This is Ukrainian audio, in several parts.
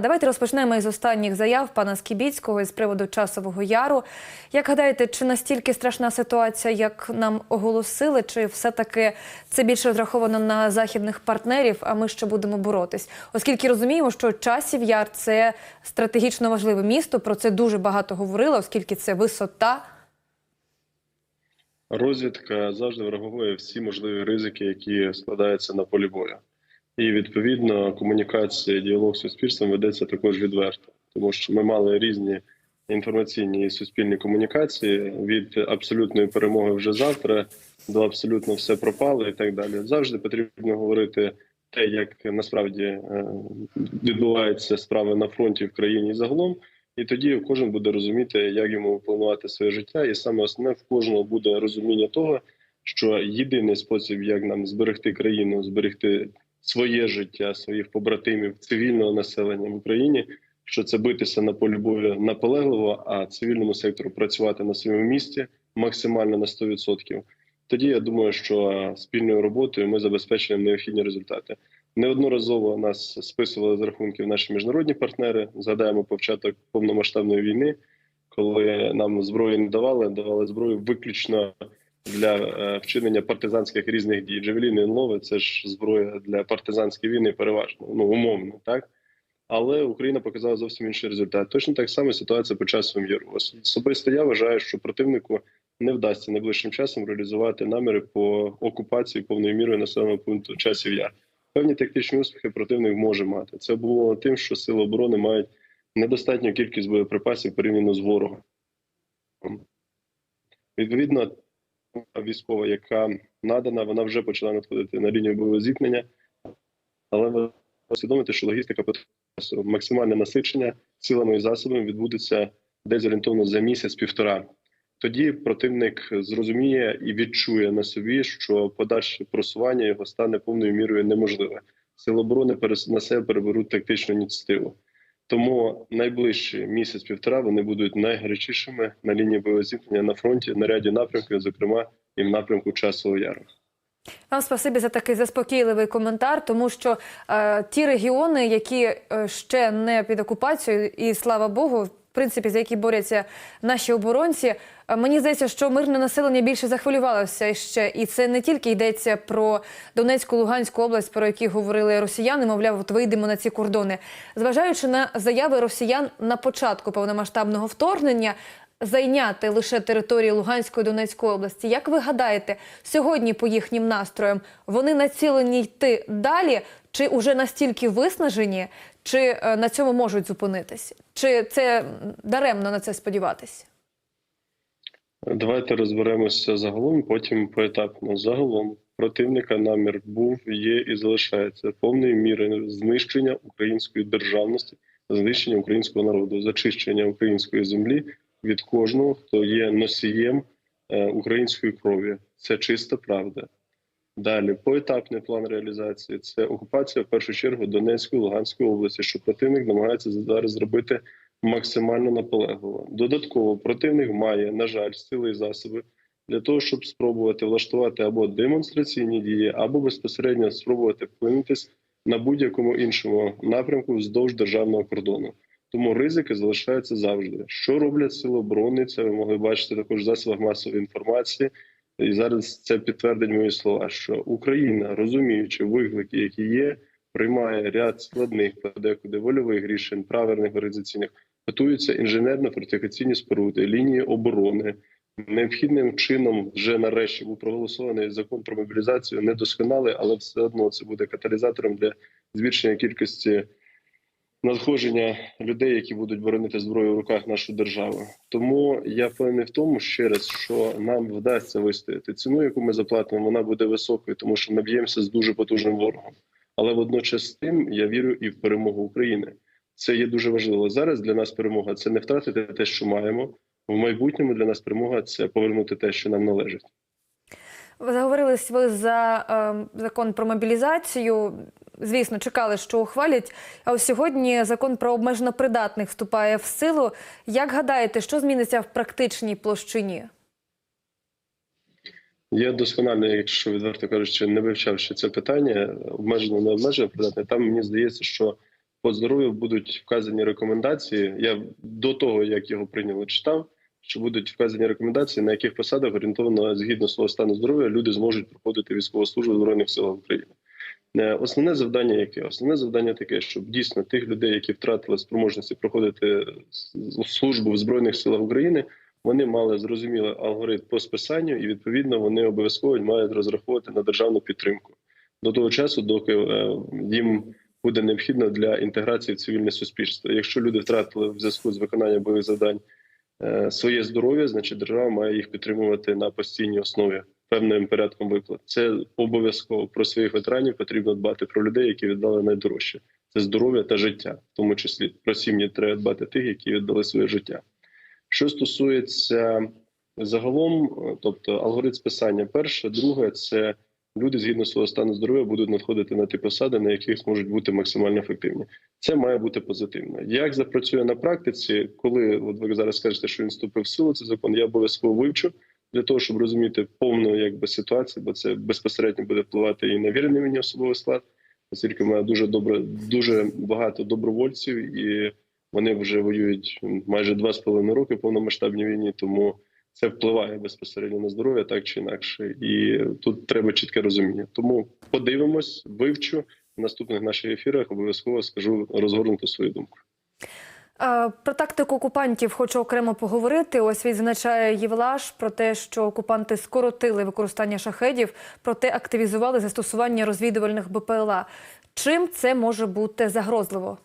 Давайте розпочнемо із останніх заяв пана Скібіцького із приводу часового яру. Як гадаєте, чи настільки страшна ситуація, як нам оголосили, чи все-таки це більше розраховано на західних партнерів, а ми ще будемо боротись? Оскільки розуміємо, що часів яр це стратегічно важливе місто. Про це дуже багато говорили, оскільки це висота. Розвідка завжди враховує всі можливі ризики, які складаються на полі бою. І відповідно комунікація, діалог з суспільством ведеться також відверто, тому що ми мали різні інформаційні і суспільні комунікації від абсолютної перемоги вже завтра до абсолютно все пропало і так далі. Завжди потрібно говорити те, як насправді е, відбуваються справи на фронті в країні загалом. І тоді кожен буде розуміти, як йому планувати своє життя, і саме основне в кожного буде розуміння того, що єдиний спосіб, як нам зберегти країну, зберегти своє життя, своїх побратимів, цивільного населення в Україні, що це битися на полі бою наполегливо, а цивільному сектору працювати на своєму місці максимально на 100%. Тоді я думаю, що спільною роботою ми забезпечуємо необхідні результати. Неодноразово нас списували з рахунків наші міжнародні партнери. Згадаємо початок повномасштабної війни, коли нам зброї не давали, давали зброю виключно для е, вчинення партизанських різних дій. Джавеліни лови це ж зброя для партизанської війни, переважно, ну умовно, так. Але Україна показала зовсім інший результат. Точно так само ситуація по часовому яру. Особисто я вважаю, що противнику не вдасться найближчим часом реалізувати наміри по окупації повною мірою населеного пункту часів яр. Певні тактичні успіхи противник може мати. Це було тим, що сили оборони мають недостатню кількість боєприпасів порівняно з ворогом. Відповідно, військова, яка надана, вона вже почала надходити на лінію бойового зіткнення, але ви усвідомите, що логістика процесу, максимальне насичення силами і засобами відбудеться десь орієнтовно за місяць-півтора. Тоді противник зрозуміє і відчує на собі, що подальше просування його стане повною мірою неможливе. Сили оборони на себе переберуть тактичну ініціативу. Тому найближчі місяць-півтора вони будуть найгарячішими на лінії бойового зіткнення на фронті на ряді напрямків, зокрема і в напрямку часового яру. Вам спасибі за такий заспокійливий коментар, тому що е, ті регіони, які е, ще не під окупацією, і слава Богу, принципі, за які борються наші оборонці. е, Мені здається, що мирне населення більше захвилювалося ще, і це не тільки йдеться про Донецьку, Луганську область, про які говорили росіяни. Мовляв, от вийдемо на ці кордони. Зважаючи на заяви росіян на початку повномасштабного вторгнення. Зайняти лише території Луганської Донецької області. Як ви гадаєте, сьогодні по їхнім настроям вони націлені йти далі, чи уже настільки виснажені, чи е, на цьому можуть зупинитися? Чи це даремно на це сподіватися? Давайте розберемося загалом, потім поетапно. Загалом противника намір був, є і залишається повної міри знищення української державності, знищення українського народу, зачищення української землі від кожного, хто є носієм е, української крові. Це чиста правда. Далі поетапний план реалізації це окупація в першу чергу Донецької Луганської області, що противник намагається зараз зробити максимально наполегливо. Додатково противник має, на жаль, сили і засоби для того, щоб спробувати влаштувати або демонстраційні дії, або безпосередньо спробувати вплинутись на будь-якому іншому напрямку вздовж державного кордону. Тому ризики залишаються завжди. Що роблять сили оборони? Це ви могли бачити також в засобах масової інформації. І зараз це підтвердить мої слова, що Україна, розуміючи виклики, які є, приймає ряд складних подекуди вольових рішень, правильних організаційних, готуються інженерно-фортифікаційні споруди, лінії оборони. Необхідним чином вже нарешті був проголосований закон про мобілізацію, недосконалий, але все одно це буде каталізатором для збільшення кількості надходження людей, які будуть боронити зброю в руках нашу державу. Тому я впевнений в тому ще раз, що нам вдасться вистояти ціну, яку ми заплатимо, вона буде високою, тому що наб'ємося з дуже потужним ворогом. Але водночас з тим я вірю і в перемогу України. Це є дуже важливо зараз. Для нас перемога це не втратити те, що маємо. В майбутньому для нас перемога це повернути те, що нам належить. Ви Заговорились ви за е, закон про мобілізацію. Звісно, чекали, що ухвалять. А ось сьогодні закон про обмежено придатних вступає в силу. Як гадаєте, що зміниться в практичній площині? Я досконально, якщо відверто кажучи, не вивчав ще це питання, обмежено не обмежено придатне. Там мені здається, що по здоров'ю будуть вказані рекомендації. Я до того як його прийняли, читав, що будуть вказані рекомендації, на яких посадах орієнтовно згідно свого стану здоров'я люди зможуть проходити військову службу в збройних силах України. Е, Основне завдання яке? Основне завдання таке, щоб дійсно тих людей, які втратили спроможності проходити службу в збройних силах України, вони мали зрозумілий алгоритм по списанню, і відповідно вони обов'язково мають розраховувати на державну підтримку до того часу, доки е, їм буде необхідно для інтеграції в цивільне суспільство. Якщо люди втратили в зв'язку з виконанням бойових завдань е, своє здоров'я, значить держава має їх підтримувати на постійній основі певним порядком виплат. Це обов'язково про своїх ветеранів потрібно дбати про людей, які віддали найдорожче. Це здоров'я та життя, в тому числі про сім'ї треба дбати тих, які віддали своє життя. Що стосується загалом, е, тобто алгоритм списання, перше, друге, це люди згідно свого стану здоров'я будуть надходити на ті посади, на яких зможуть бути максимально ефективні. Це має бути позитивно. Як запрацює на практиці, коли от ви зараз скажете, що він вступив в силу, цей закон, я обов'язково вивчу для того, щоб розуміти повну якби ситуацію, бо це безпосередньо буде впливати і на вірний мені особовий склад, оскільки має дуже добре, дуже багато добровольців, і вони вже воюють майже два з половиною роки повномасштабній війні, тому це впливає безпосередньо на здоров'я, так чи інакше, і тут треба чітке розуміння. Тому подивимось, вивчу в наступних наших ефірах. Обов'язково скажу розгорнути свою думку. Е, Про тактику окупантів хочу окремо поговорити. Ось відзначає Євлаш про те, що окупанти скоротили використання шахедів, проте активізували застосування розвідувальних БПЛА. Чим це може бути загрозливо?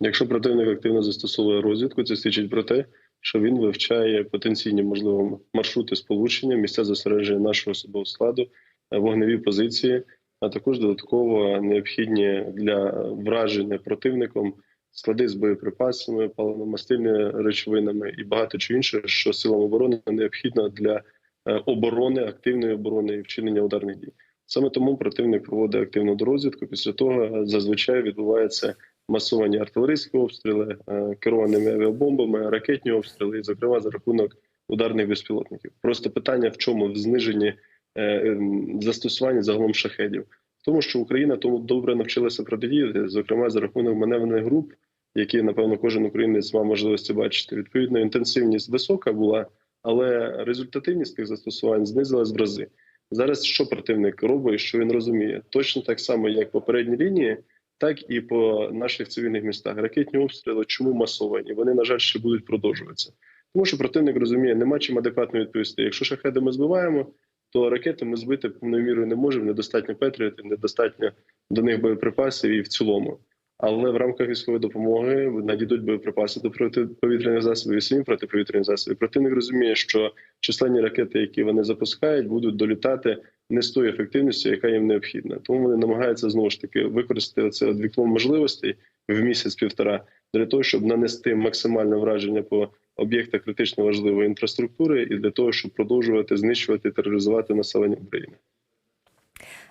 Якщо противник активно застосовує розвідку, це свідчить про те, що він вивчає потенційні можливо маршрути сполучення, місця зосередження нашого особового складу, е, вогневі позиції, а також додатково необхідні для враження противником склади з боєприпасами, паливно-мастильними речовинами і багато чого інше, що силам оборони необхідно для е, оборони, активної оборони і вчинення ударних дій. Саме тому противник проводить активну дорозвідку. Після того е, зазвичай відбувається масовані артилерійські обстріли, е, керованими авіабомбами, ракетні обстріли, і, зокрема, за рахунок ударних безпілотників. Просто питання в чому в зниженні ем, застосування загалом шахедів, тому, що Україна тому добре навчилася протидіяти, зокрема за рахунок маневрених груп, які напевно кожен українець мав можливості бачити. Відповідно, інтенсивність висока була, але результативність тих застосувань знизилась в рази. Зараз що противник робить, що він розуміє, точно так само, як попередні лінії так і по наших цивільних містах. Ракетні обстріли чому масовані? Вони, на жаль, ще будуть продовжуватися. Тому що противник розуміє, нема чим адекватно відповісти. Якщо шахеди ми збиваємо, то ракети ми збити повною мірою не можемо. Недостатньо петріотів, недостатньо до них боєприпасів і в цілому. Але в рамках військової допомоги надійдуть боєприпаси до протиповітряних засобів і самі протиповітряні засоби. Противник розуміє, що численні ракети, які вони запускають, будуть долітати не з тою ефективністю, яка їм необхідна. Тому вони намагаються знову ж таки використати це вікно можливостей в місяць-півтора для того, щоб нанести максимальне враження по об'єктах критично важливої інфраструктури, і для того, щоб продовжувати знищувати тероризувати населення України.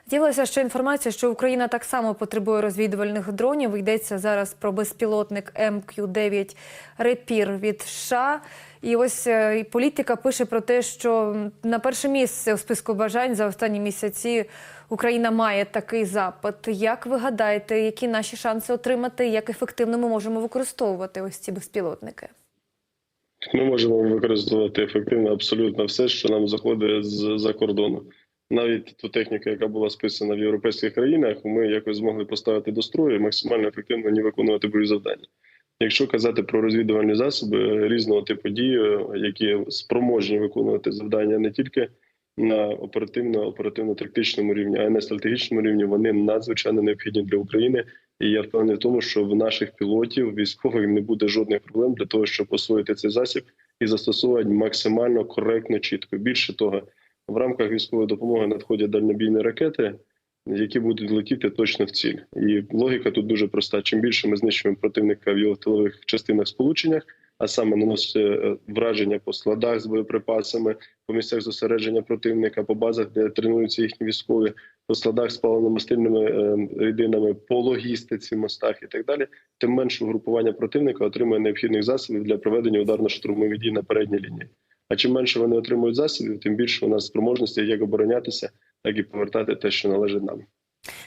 З'явилася ще інформація, що Україна так само потребує розвідувальних дронів. Йдеться зараз про безпілотник МК-9 Репір від США. І ось е, і політика пише про те, що на перше місце у списку бажань за останні місяці Україна має такий запит. Як ви гадаєте, які наші шанси отримати, як ефективно ми можемо використовувати ось ці безпілотники? Ми можемо використовувати ефективно абсолютно все, що нам заходить з-за кордону. Навіть ту техніку, яка була списана в європейських країнах, ми якось змогли поставити до строю і максимально ефективно не виконувати бойові завдання. Якщо казати про розвідувальні засоби різного типу дії, які спроможні виконувати завдання не тільки на оперативно-оперативно-тактичному рівні, а й на стратегічному рівні, вони надзвичайно необхідні для України. І я впевнений в тому, що в наших пілотів військових не буде жодних проблем для того, щоб освоїти цей засіб і застосувати максимально коректно, чітко. Більше того, в рамках військової допомоги надходять дальнобійні ракети, які будуть летіти точно в ціль. І логіка тут дуже проста: чим більше ми знищуємо противника в його тилових частинах сполученнях, а саме наносить е, враження по складах з боєприпасами, по місцях зосередження противника, по базах, де тренуються їхні військові, по складах з паливно-мастильними е, рідинами, по логістиці, мостах і так далі, тим менше угрупування противника отримує необхідних засобів для проведення ударно-штурмових дій на передній лінії. А чим менше вони отримують засобів, тим більше у нас спроможності як оборонятися, так і повертати те, що належить нам.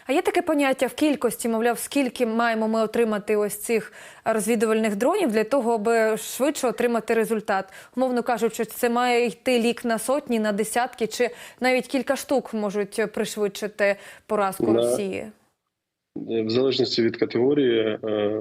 А є таке поняття в кількості, мовляв, скільки маємо ми отримати ось цих розвідувальних дронів для того, аби швидше отримати результат. Умовно кажучи, це має йти лік на сотні, на десятки, чи навіть кілька штук можуть пришвидшити поразку На- Росії. В залежності від категорії, е,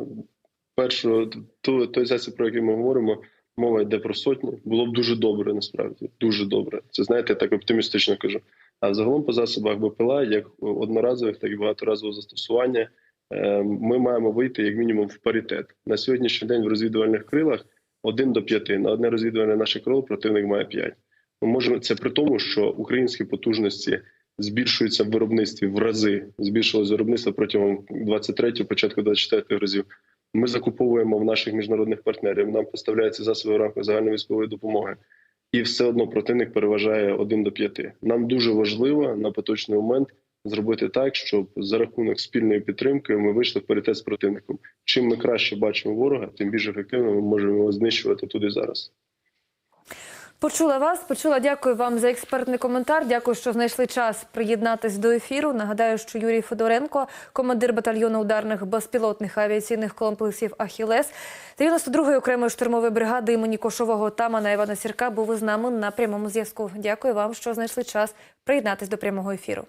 першого ту, той засіб, про який ми говоримо, мова йде про сотні. Було б дуже добре, насправді, дуже добре. Це знаєте, я так оптимістично кажу. А загалом по засобах БПЛА, як одноразових, так і багаторазового застосування, е, ми маємо вийти як мінімум в паритет. На сьогоднішній день в розвідувальних крилах 1 до 5. На одне розвідувальне наше крило противник має 5. Ми можемо це при тому, що українські потужності збільшуються в виробництві в рази. Збільшилось виробництво протягом 23 початку 24 разів. Ми закуповуємо в наших міжнародних партнерів. Нам поставляються засоби в рамках загальної військової допомоги, і все одно противник переважає 1 до 5. Нам дуже важливо на поточний момент зробити так, щоб за рахунок спільної підтримки ми вийшли в паритет з противником. Чим ми краще бачимо ворога, тим більш ефективно ми можемо його знищувати тут і зараз. Почула вас, почула. Дякую вам за експертний коментар. Дякую, що знайшли час приєднатись до ефіру. Нагадаю, що Юрій Федоренко, командир батальйону ударних безпілотних авіаційних комплексів Ахілес 92-ї окремої штурмової бригади імені Кошового Тамана Івана Сірка, був із нами на прямому зв'язку. Дякую вам, що знайшли час приєднатись до прямого ефіру.